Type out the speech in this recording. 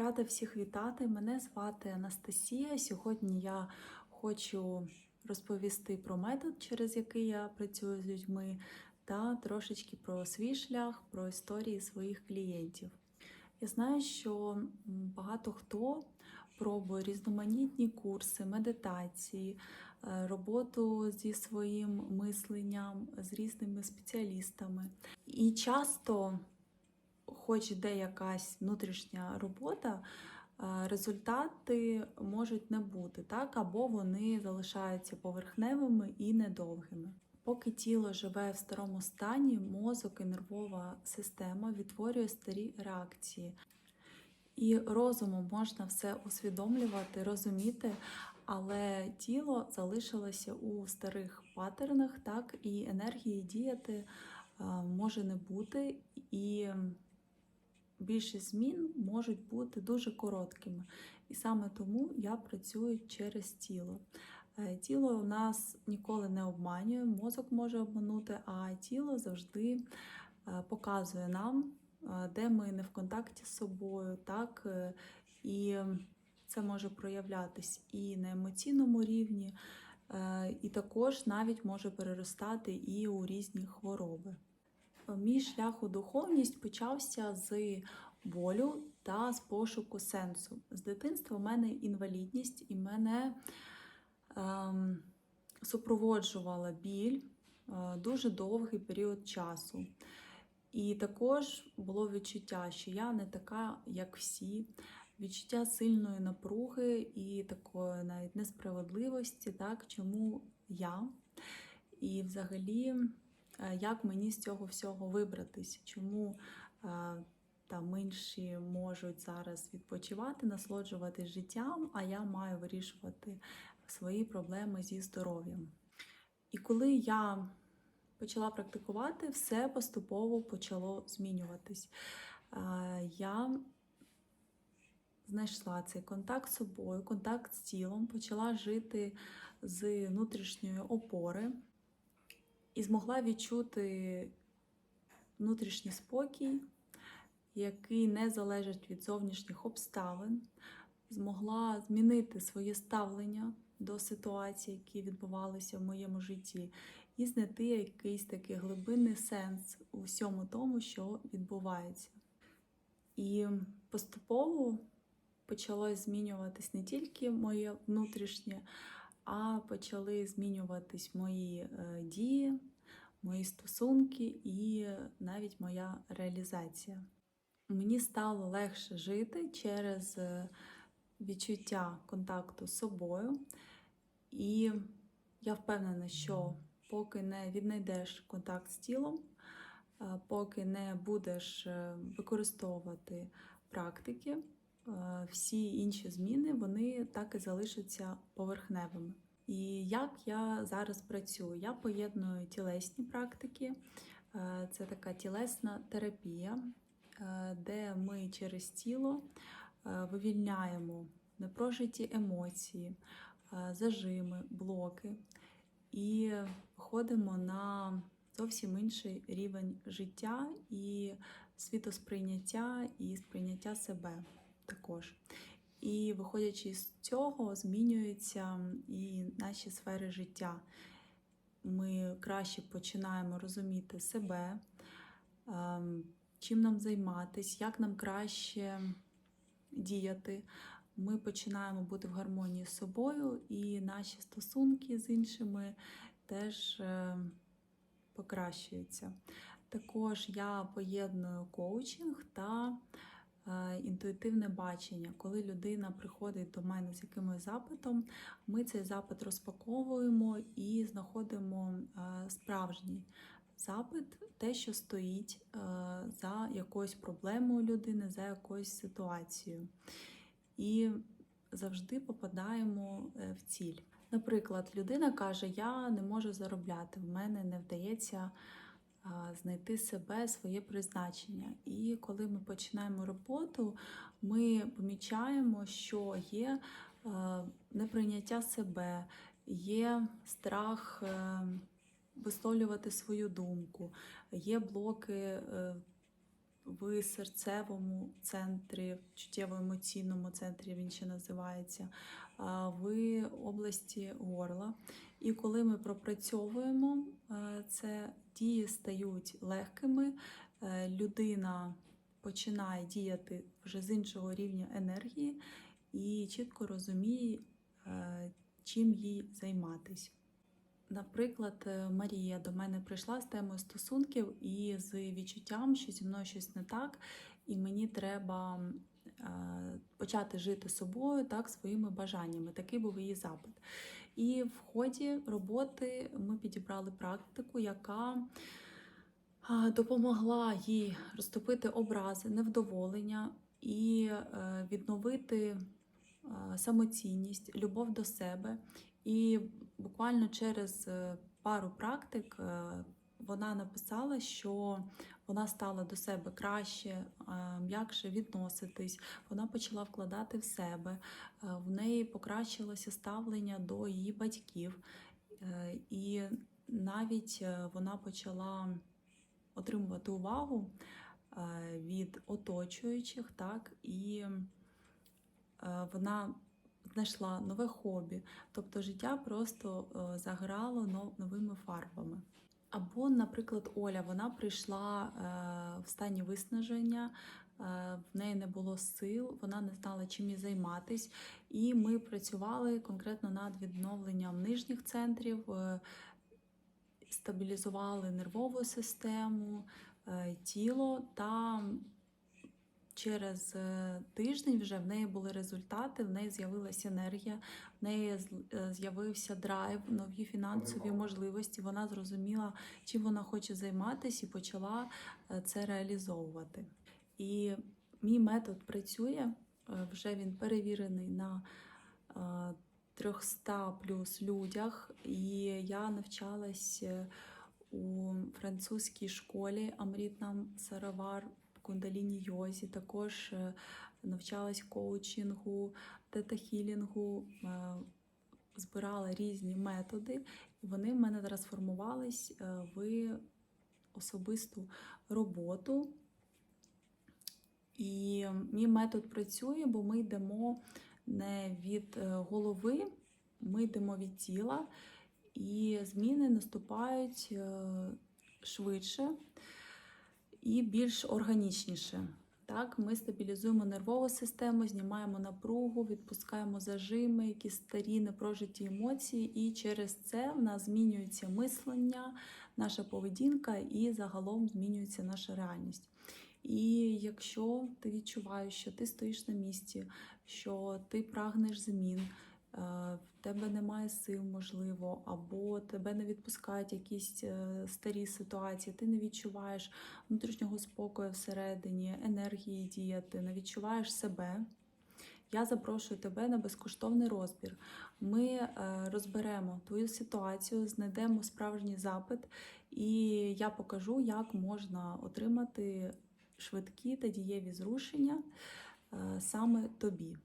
Рада всіх вітати. Мене звати Анастасія. Сьогодні я хочу розповісти про метод, через який я працюю з людьми, та трошечки про свій шлях, про історії своїх клієнтів. Я знаю, що багато хто пробує різноманітні курси, медитації, е, роботу зі своїм мисленням, з різними спеціалістами. І часто хоч іде якась внутрішня робота, е, результати можуть не бути, так? або вони залишаються поверхневими і недовгими. Поки тіло живе в старому стані, мозок і нервова система відтворює старі реакції. І розумом можна все усвідомлювати, розуміти, але тіло залишилося у старих паттернах, так, і енергії діяти е, може не бути. І більшість змін можуть бути дуже короткими. І саме тому я працюю через тіло. Е, Тіло у нас ніколи не обманює, мозок може обманути, а тіло завжди е, показує нам, е, де ми не в контакті з собою, так і це може проявлятись і на емоційному рівні, і також навіть може переростати і у різні хвороби. Мій шлях у духовність почався з болю та з пошуку сенсу. З дитинства в мене інвалідність, і мене ем, супроводжувала біль е, дуже довгий період часу. І також було відчуття, що я не така, як всі, відчуття сильної напруги і такої навіть несправедливості, так, чому я. І взагалі, е, як мені з цього всього вибратись, чому е, там інші можуть зараз відпочивати, насолоджуватись життям, а я маю вирішувати свої проблеми зі здоров'ям. І коли я почала практикувати, все поступово почало змінюватись. Е, Я знайшла цей контакт з собою, контакт з тілом, почала жити з внутрішньої опори і змогла відчути внутрішній спокій, який не залежить від зовнішніх обставин, змогла змінити своє ставлення до ситуацій, які відбувалися в моєму житті, і знайти якийсь такий глибинний сенс у всьому тому, що відбувається. І поступово почало змінюватись не тільки моє внутрішнє, а почали змінюватись мої е, дії, мої стосунки і навіть моя реалізація. Мені стало легше жити через е, відчуття контакту з собою, і я впевнена, що поки не віднайдеш контакт з тілом, е, поки не будеш використовувати практики, всі інші зміни вони так і залишаться поверхневими. І як я зараз працюю? Я поєдную тілесні практики, е, це така тілесна терапія, е, де ми через тіло е, вивільняємо непрожиті емоції, е, зажими, блоки і виходимо на зовсім інший рівень життя і світосприйняття, і сприйняття себе також. І виходячи з цього, змінюються і наші сфери життя. Ми краще починаємо розуміти себе, ем, чим нам займатися, як нам краще діяти. Ми починаємо бути в гармонії з собою, і наші стосунки з іншими теж е, покращуються. Також я поєдную коучинг та інтуїтивне бачення. Коли людина приходить до мене з якимось запитом, ми цей запит розпаковуємо і знаходимо е, справжній запит, те, що стоїть е, за якоюсь проблемою людини, за якоюсь ситуацією. І завжди попадаємо е, в ціль. Наприклад, людина каже: Я не можу заробляти, в мене не вдається знайти себе, своє призначення. І коли ми починаємо роботу, ми помічаємо, що є неприйняття себе, є страх е, висловлювати свою думку, є блоки е, в серцевому центрі, чуттєво-емоційному центрі він ще називається, в області горла. І коли ми пропрацьовуємо е, це, дії стають легкими, е, людина починає діяти вже з іншого рівня енергії і чітко розуміє, е, чим їй займатись. Наприклад, Марія до мене прийшла з темою стосунків і з відчуттям, що зі мною щось не так, і мені треба почати жити собою, так, своїми бажаннями. Такий був її запит. І в ході роботи ми підібрали практику, яка допомогла їй розтопити образи, невдоволення і е, відновити самоцінність, любов до себе. І буквально через е, пару практик е, вона написала, що вона стала до себе краще, е, м'якше відноситись, вона почала вкладати в себе, е, в неї покращилося ставлення до її батьків, е, і навіть вона почала отримувати увагу від оточуючих, так, і вона знайшла нове хобі, тобто життя просто заграло но- новими фарбами. Або, наприклад, Оля вона прийшла е, в стані виснаження, е, в неї не було сил, вона не знала, чим їй займатись. І ми працювали конкретно над відновленням нижніх центрів, е, стабілізували нервову систему, тіло та через е, тиждень вже в неї були результати, в неї з'явилася енергія, в неї е, з'явився драйв, нові фінансові можливості. Вона зрозуміла, чим вона хоче займатися, і почала е, це реалізовувати. І мій метод працює, вже він перевірений на е, 300 плюс людях, і я навчалась у французькій школі Амріт нам Саравар кундаліні йозі, також е, навчалась коучингу, тета-хілінгу, е, збирала різні методи, і вони в мене трансформувались е, в особисту роботу. І мій метод працює, бо ми йдемо не від голови, ми йдемо від тіла, і зміни наступають швидше і більш органічніше. Так, ми стабілізуємо нервову систему, знімаємо напругу, відпускаємо зажими, якісь старі непрожиті емоції, і через це в нас змінюється мислення, наша поведінка і загалом змінюється наша реальність. І якщо ти відчуваєш, що ти стоїш на місці, що ти прагнеш змін, в тебе немає сил, можливо, або тебе не відпускають якісь е, старі ситуації, ти не відчуваєш внутрішнього спокою всередині, енергії діяти, не відчуваєш себе. Я запрошую тебе на безкоштовний розбір. Ми е, розберемо твою ситуацію, знайдемо справжній запит, і я покажу, як можна отримати швидкі та дієві зрушення е, саме тобі.